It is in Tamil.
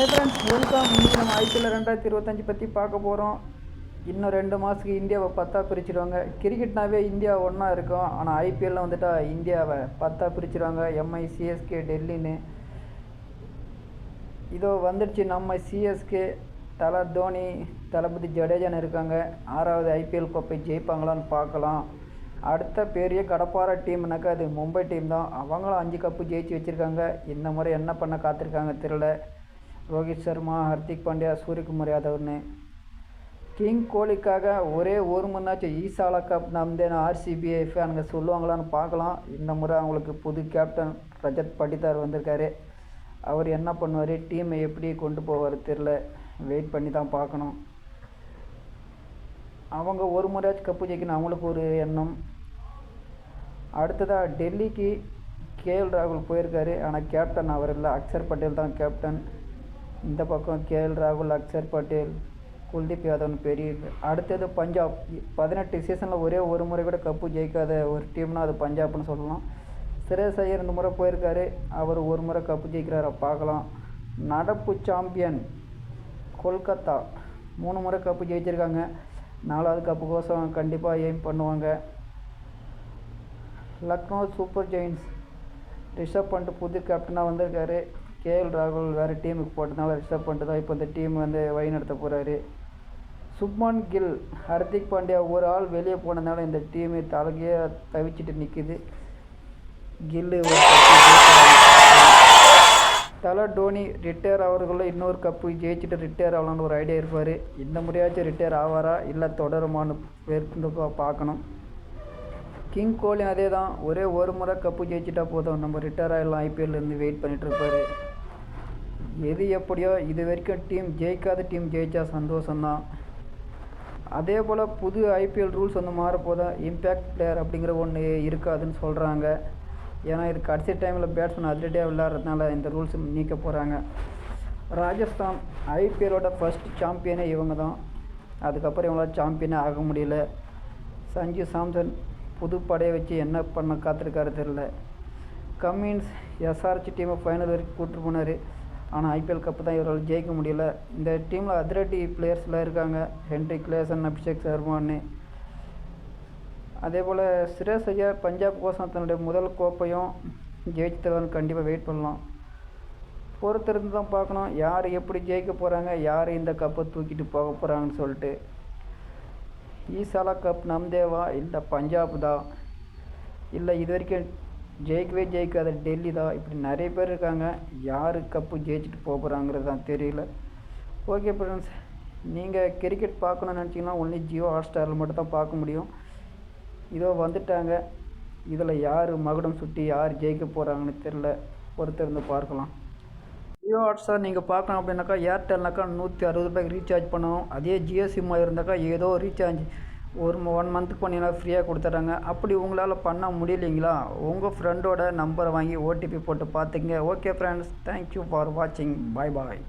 ஹாய் ஃப்ரெண்ட்ஸ் வெல்கம் இன்னைக்கு நம்ம ஐபிஎல் ரெண்டாயிரத்தி இருபத்தஞ்சி பற்றி பார்க்க போகிறோம் இன்னும் ரெண்டு மாதத்துக்கு இந்தியாவை பத்தா பிரிச்சிடுவாங்க. கிரிக்கெட்னாவே இந்தியா ஒன்றா இருக்கும். ஆனால் ஐபிஎல்ல வந்துட்டா இந்தியாவை பத்தாக பிரிச்சிடுவாங்க. Mi CSK டெல்லின்னு. இதோ வந்துடுச்சு நம்ம சிஎஸ்கே தலை தோனி தளபதி ஜடேஜான்னு இருக்காங்க. ஆறாவது ஐபிஎல் கோப்பை ஜெயிப்பாங்களான்னு பார்க்கலாம். அடுத்த பெரிய கடப்பார டீம்னாக்கா அது மும்பை டீம் தான். அவங்களும் அஞ்சு கப்பு ஜெயிச்சு வச்சுருக்காங்க. இந்த முறை என்ன பண்ண காத்திருக்காங்க தெரில ரோஹித் சர்மா ஹர்திக் பாண்டியா சூரியகுமார் யாதவ்னு. கிங் கோலிக்காக ஒரே ஒரு முன்னாச்சும் ஈசாலா கப் நம்தேன் ஆர்சிபிஐ ஃபேனுங்க சொல்லுவாங்களான்னு பார்க்கலாம். இந்த முறை அவங்களுக்கு புது கேப்டன் ரஜத் படிதார் வந்திருக்காரு. அவர் என்ன பண்ணுவார்? டீமை எப்படி கொண்டு போவார் தெரில வெயிட் பண்ணி தான் பார்க்கணும். அவங்க ஒரு முறையாச்சும் கப்பு ஜெயிக்கணும். அவங்களுக்கு ஒரு எண்ணம். அடுத்ததாக டெல்லிக்கு கேஎல் ராகுல் போயிருக்காரு. ஆனால் கேப்டன் அவர் இல்லை. அக்ஷர் பட்டேல் தான் கேப்டன் இந்த பக்கம் கேஎல் ராகுல் அக்ஷர் பட்டேல் குல்தீப் யாதவ்னு பெரிய அடுத்தது பஞ்சாப். பதினெட்டு சீசனில் ஒரே ஒரு முறை கூட கப்பு ஜெயிக்காத ஒரு டீம்னா அது பஞ்சாப்னு சொல்லலாம். சிரேஸ் ஐயர் இந்த முறை போயிருக்காரு. அவர் ஒரு முறை கப்பு ஜெயிக்கிறார பார்க்கலாம். நடப்பு சாம்பியன் கொல்கத்தா. மூணு முறை கப்பு ஜெயிச்சிருக்காங்க. நாலாவது கப்பு கோசம் கண்டிப்பாக எய்ம் பண்ணுவாங்க. லக்னோ சூப்பர் ஜெயின்ஸ் ரிஷப் பண்ட் புது கேப்டனாக வந்திருக்காரு. கேஎல் ராகுல் வேறு டீமுக்கு போட்டதுனால ரிஷப் பண்ணிட்டு தான் இப்போ இந்த டீம் வந்து வழிநடத்த போகிறாரு சுப்மான் கில் ஹர்திக் பாண்டியா ஒரு ஆள் வெளியே போனதுனால இந்த டீம் தலைகையே தவிச்சிட்டு நிற்குது கில்லு தலை டோனி ரிட்டையர் ஆகிறதுக்குள்ள இன்னொரு கப்பு ஜெயிச்சுட்டு ரிட்டையர் ஆகலான்னு ஒரு ஐடியா இருப்பார். இந்த முறையாச்சும் ரிட்டையர் ஆவாரா? இல்லை தொடருமான்னு பேருந்து பார்க்கணும். கிங் கோலி அதே தான் ஒரே ஒரு முறை கப்பு ஜெயிச்சிட்டா போதும். நம்ம ரிட்டையர் ஆகிடலாம் ஐபிஎல்லேருந்து வெயிட் பண்ணிகிட்டு இருப்பார். எது எப்படியோ இது வரைக்கும் டீம் ஜெயிக்காத டீம் ஜெயித்தா சந்தோஷம்தான். அதே போல் புது ஐபிஎல் ரூல்ஸ் வந்து மாறப்போதா இம்பேக்ட் பிளேயர் அப்படிங்கிற ஒன்று இருக்காதுன்னு சொல்கிறாங்க ஏன்னா இது கடைசி டைமில் பேட்ஸ்மேன் அதிரடியாக விளையாடுறதுனால இந்த ரூல்ஸ் நீக்க போகிறாங்க ராஜஸ்தான் ஐபிஎல்லோட ஃபஸ்ட் சாம்பியனே இவங்க தான் அதுக்கப்புறம் இவங்களால் சாம்பியனே ஆக முடியல. சஞ்சு சாம்சன் புது படையை வச்சு என்ன பண்ண காத்திருக்காரு தெரில கம்மின்ஸ் எஸ்ஆர்ஹெச் டீமை ஃபைனல் வரைக்கும் கூப்பிட்டு போனார். ஆனால் ஐபிஎல் கப்பு தான் இவரால் ஜெயிக்க முடியல. இந்த டீமில் அதிரடி பிளேயர்ஸ்லாம் இருக்காங்க. ஹென்ரி கிளேசன் அபிஷேக் சர்மான்னு அதே போல் சிரேஷ் ஐயர் பஞ்சாப் கோசம் தன்னுடைய முதல் கோப்பையும் ஜெயிச்சு தருவான்னு கண்டிப்பாக வெயிட் பண்ணலாம் பொறுத்திருந்து தான் பார்க்கணும். யார் எப்படி ஜெயிக்க போகிறாங்க யார் இந்த கப்பை தூக்கிட்டு போக போகிறாங்கன்னு சொல்லிட்டு. ஈசாலா கப் நம்தேவா இல்லை பஞ்சாப் தான். இல்லை இது வரைக்கும் ஜெயிக்கவே ஜெயிக்காத டெல்லி தான். இப்படி நிறைய பேர் இருக்காங்க. யார் கப்பு ஜெயிச்சுட்டு போக போகிறாங்கிறது தான் தெரியல. ஓகே ஃப்ரெண்ட்ஸ் நீங்கள் கிரிக்கெட் பார்க்கணுன்னு நினச்சிங்கன்னா ஒன்லி ஜியோ ஹாட் ஸ்டாரில் மட்டும் தான் பார்க்க முடியும். இதோ வந்துட்டாங்க. இதில் யார் மகுடம் சுட்டி யார் ஜெயிக்க போகிறாங்கன்னு தெரில பொறுத்திருந்து பார்க்கலாம். ஜியோ ஹாட் ஸ்டார் நீங்கள் பார்க்கணும் அப்படின்னாக்கா ஏர்டெல்னாக்கா நூற்றி அறுபது ரூபாய்க்கு ரீசார்ஜ் பண்ணணும். அதே ஜியோ சிம்மாக இருந்தாக்கா ஏதோ ரீசார்ஜ் ஒரு ஒன் மந்த்துக்கு பண்ணினா ஃப்ரீயாக கொடுத்துட்றாங்க. அப்படி உங்களால் பண்ண முடியலைங்களா? உங்கள் ஃப்ரெண்டோட நம்பரை வாங்கி ஓடிபி போட்டு பார்த்துங்க ஓகே ஃப்ரெண்ட்ஸ் தேங்க்யூ ஃபார் வாட்சிங் பாய் பாய்